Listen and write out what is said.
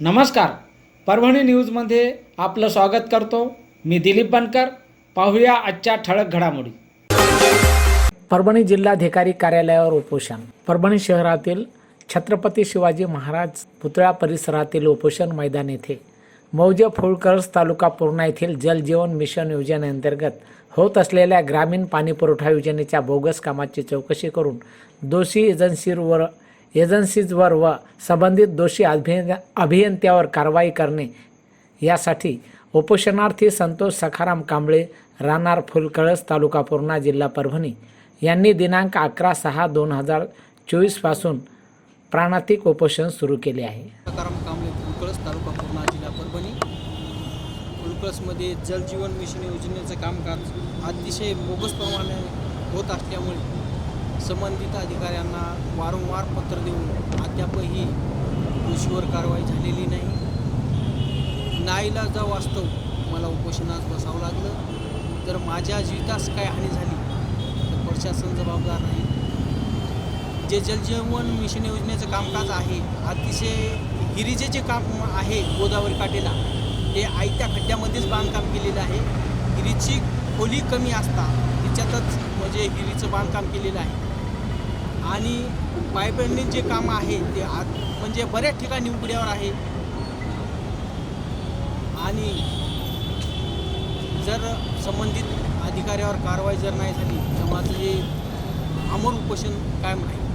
नमस्कार. परभणी न्यूजमध्ये आपलं स्वागत करतो. मी दिलीप बनकर. पाहूया आजच्या ठळक घडामोडी. परभणी जिल्हाधिकारी कार्यालयावर उपोषण. परभणी शहरातील छत्रपती शिवाजी महाराज पुतळा परिसरातील उपोषण मैदान येथे. मौजे फुलकर्स तालुका पूर्णा येथील जलजीवन मिशन योजनेअंतर्गत होत असलेल्या ग्रामीण पाणीपुरवठा योजनेच्या बोगस कामाची चौकशी करून दोषी एजन्सीवर एजन्सीजवर व संबंधित दोषी अभिय अभियंत्यावर कारवाई करणे. यासाठी उपोषणार्थी संतोष सखाराम कांबळे राहणार फुलकळस तालुका पूर्णा जिल्हा परभणी यांनी दिनांक अकरा सहा दोन हजार चोवीसपासून प्राणातिक उपोषण सुरू केले आहे. सकाराम कांबळे फुलकळस तालुका पूर्णा जिल्हा परभणी. फुलकळसमध्ये जलजीवन मिशन योजनेचं कामकाज अतिशय बोगस प्रमाणे होत असल्यामुळे संबंधित अधिकाऱ्यांना वारंवार पत्र देऊन अद्यापही दोषीवर कारवाई झालेली नाही. नाईला जा वास्तव मला उपोषणास बसावं लागलं. जर माझ्या जीवितास काय हानी झाली तर प्रशासन जबाबदार नाही. जे जलजीवन मिशन योजनेचं कामकाज आहे अतिशय हिरीचे जे काम आहे गोदावरी काठेला. ते आयत्या खड्ड्यामध्येच बांधकाम केलेलं आहे. गिरीची खोली कमी असता तिच्यातच म्हणजे हिरीचं बांधकाम केलेलं आहे. आणि पाईपलाईन जे काम आहे ते आत म्हणजे बऱ्याच ठिकाणी उघड्यावर आहे. आणि जर संबंधित अधिकाऱ्यावर कारवाई जर नाही झाली तर माझं जे अमर उपोषण कायम राहील.